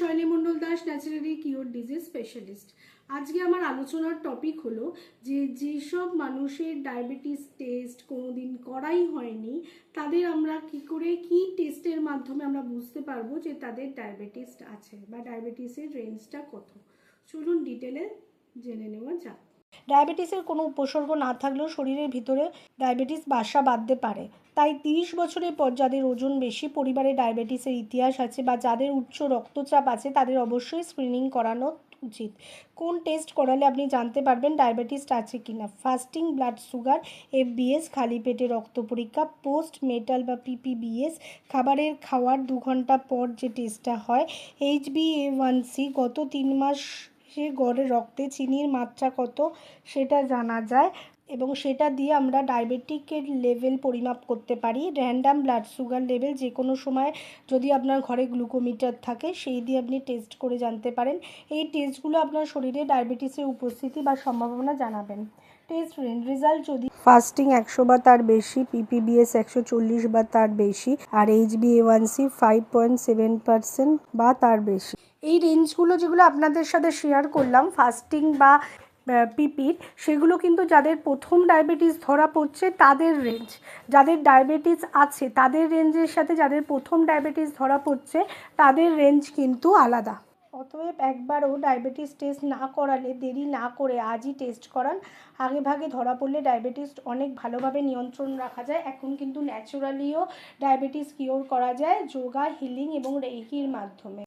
Shaili Mondal Das naturally cure disease specialist আজকে আমার আলোচনার টপিক হলো যে যেসব মানুষের ডায়াবেটিস টেস্ট কোনোদিন করাই হয়নি, তাদের আমরা কি করে, কি টেস্টের মাধ্যমে আমরা বুঝতে পারব যে তাদের ডায়াবেটিস আছে বা ডায়াবেটিসের রেঞ্জটা কত? চলুন ডিটেলে জেনে নেওয়া যাক। ডায়াবেটিসের কোনো উপসর্গ না থাকলেও শরীরের ভিতরে ডায়াবেটিস বাসা বাঁধতে পারে। তাই তিরিশ বছরের পর যাদের ওজন বেশি, পরিবারে ডায়াবেটিসের ইতিহাস আছে বা যাদের উচ্চ রক্তচাপ আছে, তাদের অবশ্যই স্ক্রিনিং করানো উচিত। কোন টেস্ট করালে আপনি জানতে পারবেন ডায়াবেটিস আছে কিনা? ফাস্টিং ব্লাড সুগার এফবিএস খালি পেটে রক্ত পরীক্ষা পোস্ট মেটাল বা পিপিবিএস খাবারের খাওয়ার দু ঘণ্টা পর যে টেস্টটা হয় এইচবি এ ওয়ান সি গত তিন মাসে গড়ে রক্তে চিনির মাত্রা কত সেটা জানা যায়। এবং সেটা দিয়ে আমরা ডায়াবেটিকের লেভেল পরিমাপ করতে পারি। র্যান্ডাম ব্লাড সুগার লেভেল যে কোনো সময় যদি আপনার ঘরে গ্লুকোমিটার থাকে, সেই দিয়ে আপনি টেস্ট করে জানতে পারেন। এই টেস্টগুলো আপনার শরীরে ডায়াবেটিসের উপস্থিতি বা সম্ভাবনা জানাবেন। টেস্ট রেজাল্ট যদি ফাস্টিং একশো বা তার বেশি পিপিবিএস একশো চল্লিশ বা তার বেশি, আর HB A one C five point seven percent বা তার বেশি। এই রেঞ্জগুলো যেগুলো আপনাদের সাথে শেয়ার করলাম ফাস্টিং বা পিপির, সেগুলো কিন্তু যাদের প্রথম ডায়াবেটিস ধরা পড়ছে তাদের রেঞ্জ যাদের ডায়াবেটিস আছে, তাদের রেঞ্জের সাথে যাদের প্রথম ডায়াবেটিস ধরা পড়ছে, তাদের রেঞ্জ কিন্তু আলাদা। অতএব একবারও ডায়াবেটিস টেস্ট না করালে, দেরি না করে আজই টেস্ট করান। আগে ভাগে ধরা পড়লে ডায়াবেটিস অনেক ভালোভাবে নিয়ন্ত্রণ রাখা যায়। এখন কিন্তু ন্যাচুরালিও ডায়াবেটিস কিওর করা যায়, যোগা হিলিং এবং রেইকির মাধ্যমে।